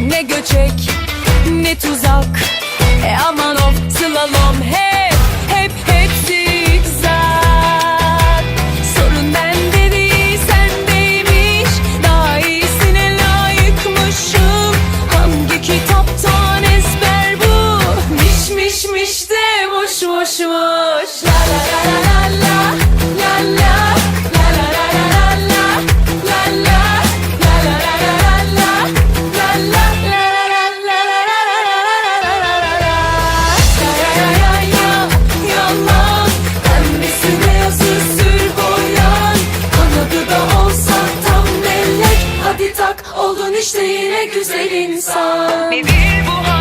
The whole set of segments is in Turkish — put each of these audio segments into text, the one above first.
ne göçek ne tuzak. E aman of slalom olacak. Oldun işte yine güzel insan. Nedir bu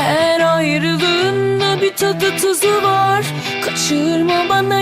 Her ayrılığında bir tadı tuzu var. Kaçırma bana